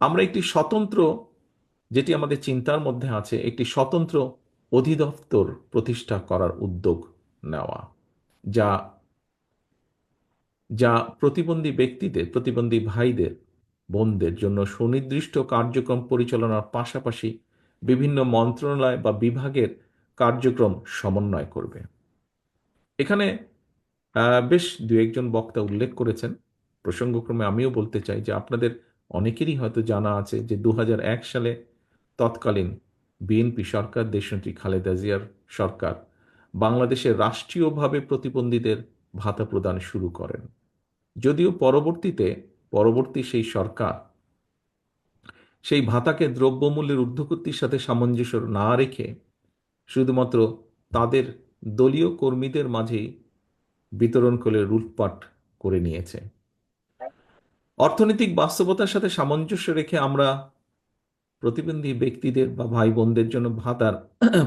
আমরা একটি স্বতন্ত্র, যেটি আমাদের চিন্তার মধ্যে আছে, একটি স্বতন্ত্র অধিদপ্তর প্রতিষ্ঠা করার উদ্যোগ নেওয়া, যা যা প্রতিবন্ধী ব্যক্তিদের, প্রতিবন্ধী ভাইদের, বোনদের জন্য সুনির্দিষ্ট কার্যক্রম পরিচালনার পাশাপাশি বিভিন্ন মন্ত্রণালয় বা বিভাগের কার্যক্রম সমন্বয় করবে। এখানে বেশ দু একজন বক্তা উল্লেখ করেছেন। প্রসঙ্গক্রমে আমিও বলতে চাই যে আপনাদের অনেকেরই হয়তো জানা আছে যে দু হাজার এক সালে তৎকালীন বিএনপি সরকার, দেশনেত্রী খালেদা জিয়ার সরকার বাংলাদেশে রাষ্ট্রীয়ভাবে প্রতিবন্ধীদের ভাতা প্রদান শুরু করেন। যদিও পরবর্তীতে, পরবর্তী সেই সরকার সেই ভাতাকে দ্রব্যমূল্যের ঊর্ধ্বগতির সাথে সামঞ্জস্য না রেখে শুধুমাত্র তাদের দলীয় কর্মীদের মাঝেই বিতরণ করে রুটপাট করে নিয়েছে। অর্থনৈতিক বাস্তবতার সাথে সামঞ্জস্য রেখে আমরা প্রতিবন্ধী ব্যক্তিদের বা ভাই বোনদের জন্য ভাতার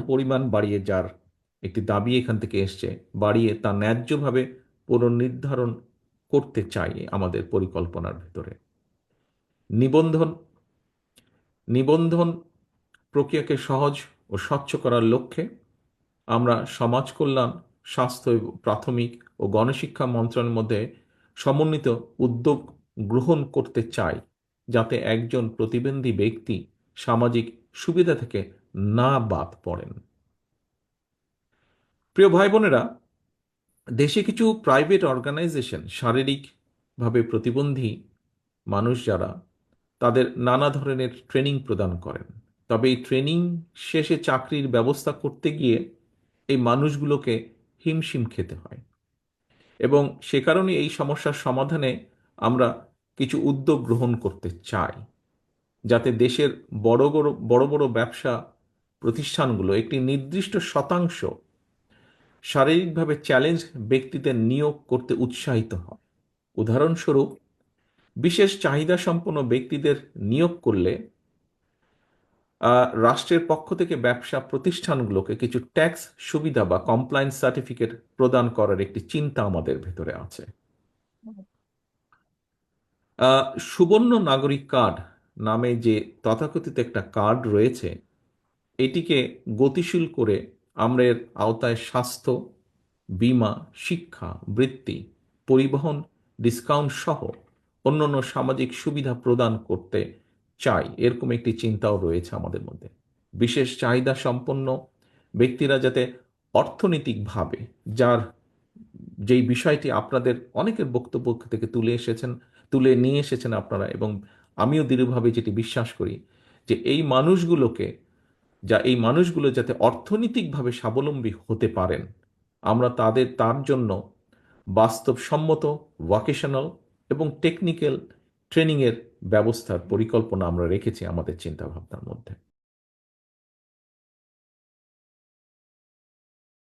পরিমাণ বাড়িয়ে যার একটি দাবি এখান থেকে এসছে, বাড়িয়ে তা ন্যায্যভাবে পুনর্নির্ধারণ করতে চাই আমাদের পরিকল্পনার ভেতরে। নিবন্ধন নিবন্ধন প্রক্রিয়াকে সহজ ও স্বচ্ছ করার লক্ষ্যে আমরা সমাজ কল্যাণ, স্বাস্থ্য প্রাথমিক ও গণশিক্ষা মন্ত্রণালয়ের মধ্যে সমন্বিত উদ্যোগ গ্রহণ করতে চাই যাতে একজন প্রতিবন্ধী ব্যক্তি সামাজিক সুবিধা থেকে না বাদ পড়েন। প্রিয় ভাই বোনেরা দেশে কিছু প্রাইভেট অর্গানাইজেশন শারীরিকভাবে প্রতিবন্ধী মানুষ যারা, তাদের নানা ধরনের ট্রেনিং প্রদান করেন। তবে এই ট্রেনিং শেষে চাকরির ব্যবস্থা করতে গিয়ে এই মানুষগুলোকে হিমশিম খেতে হয়। এবং সে কারণে এই সমস্যার সমাধানে আমরা কিছু উদ্যোগ গ্রহণ করতে চাই, যাতে দেশের বড় বড় বড় বড় ব্যবসা প্রতিষ্ঠানগুলো একটি নির্দিষ্ট শতাংশ শারীরিকভাবে চ্যালেঞ্জ ব্যক্তিদের নিয়োগ করতে উৎসাহিত হয়। উদাহরণস্বরূপ, বিশেষ চাহিদা সম্পন্ন ব্যক্তিদের নিয়োগ করলে রাষ্ট্রের পক্ষ থেকে ব্যবসা প্রতিষ্ঠানগুলোকে কিছু ট্যাক্স সুবিধা বা কমপ্লায়েন্স সার্টিফিকেট প্রদান করার একটি চিন্তা আমাদের ভেতরে আছে। সুবর্ণ নাগরিক কার্ড নামে যে তথাকথিত একটা কার্ড রয়েছে, এটিকে গতিশীল করে আমরা আওতায় স্বাস্থ্য, বীমা, শিক্ষা, বৃত্তি, পরিবহন, ডিসকাউন্ট সহ অন্যান্য সামাজিক সুবিধা প্রদান করতে চাই, এরকম একটি চিন্তাও রয়েছে আমাদের মধ্যে। বিশেষ চাহিদা সম্পন্ন ব্যক্তিরা যাতে অর্থনৈতিকভাবে, যার যেই বিষয়টি আপনাদের অনেকের বক্তব্য থেকে তুলে এসেছেন তুলে নিয়ে এসেছেন আপনারা এবং আমিও দৃঢ়ভাবে যেটি বিশ্বাস করি যে এই মানুষগুলোকে, যা এই মানুষগুলো যাতে অর্থনৈতিকভাবে স্বাবলম্বী হতে পারেন, আমরা তাদের, তার জন্য বাস্তবসম্মত ভোকেশনাল এবং টেকনিক্যাল ট্রেনিংয়ের ব্যবস্থার পরিকল্পনা আমরা রেখেছি আমাদের চিন্তাভাবনার মধ্যে।